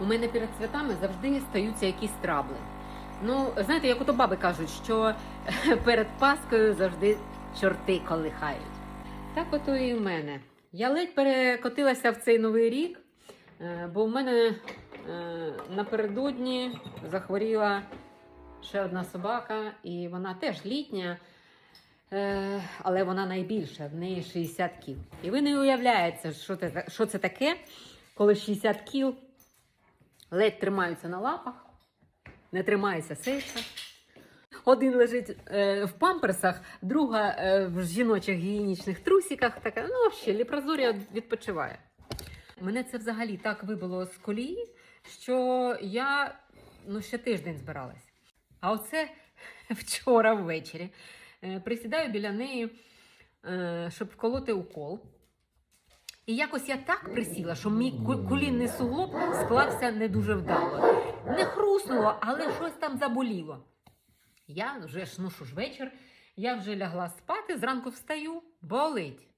У мене перед святами завжди стаються якісь трабли. Ну, знаєте, як ото баби кажуть, що перед Паскою завжди чорти колихають. Так ото і в мене. Я ледь перекотилася в цей новий рік, е, бо в мене е, напередодні захворіла ще одна собака, і вона теж літня. Е, але вона найбільша, в неї 60 кіл. І ви не уявляєте, що це, таке, коли 60 кіл ледь тримаються на лапах, не тримається серце. Один лежить е, в памперсах, друга е, в жіночих гігієнічних трусиках. Така, ну, ще ліпрозорія відпочиває. Мене це взагалі так вибило з колії, що я ну, ще тиждень збиралась. А оце вчора ввечері е, присідаю біля неї, е, щоб вколоти укол. І якось я так присіла, що мій колінний суглоб склався не дуже вдало. Не хруснуло, але щось там заболіло. Я вже ж, ну що ж, вечір, я вже лягла спати, зранку встаю, болить.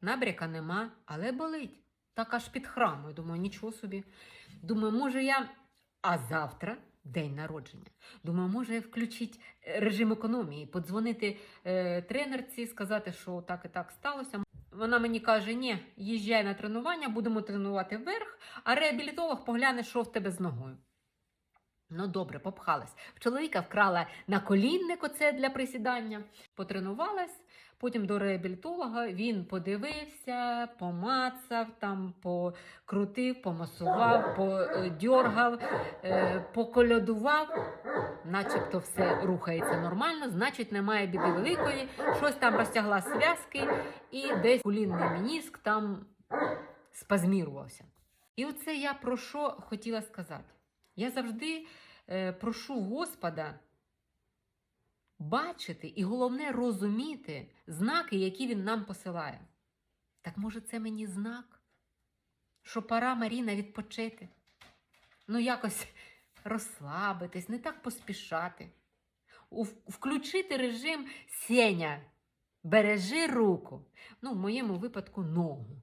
Набряка нема, але болить. Так аж під храмою. Думаю, нічого собі. Думаю, може я. А завтра день народження. Думаю, може я включити режим економії, подзвонити е, тренерці, сказати, що так і так сталося. Вона мені каже: ні, їжджай на тренування, будемо тренувати вверх, а реабілітолог погляне, що в тебе з ногою. Ну, добре, попхалась. В чоловіка вкрала наколінник оце для присідання, потренувалась, потім до реабілітолога він подивився, помацав, там, покрутив, помасував, подьоргав, е, поколядував, начебто все рухається нормально, значить немає біди великої, щось там розтягла зв'язки і десь кулінний мініск там спазмірувався. І оце я про що хотіла сказати. Я завжди е, прошу Господа бачити і головне розуміти знаки, які він нам посилає. Так може, це мені знак, що пора Маріна відпочити? Ну, якось розслабитись, не так поспішати. Включити режим Сеня, бережи руку. Ну, в моєму випадку ногу.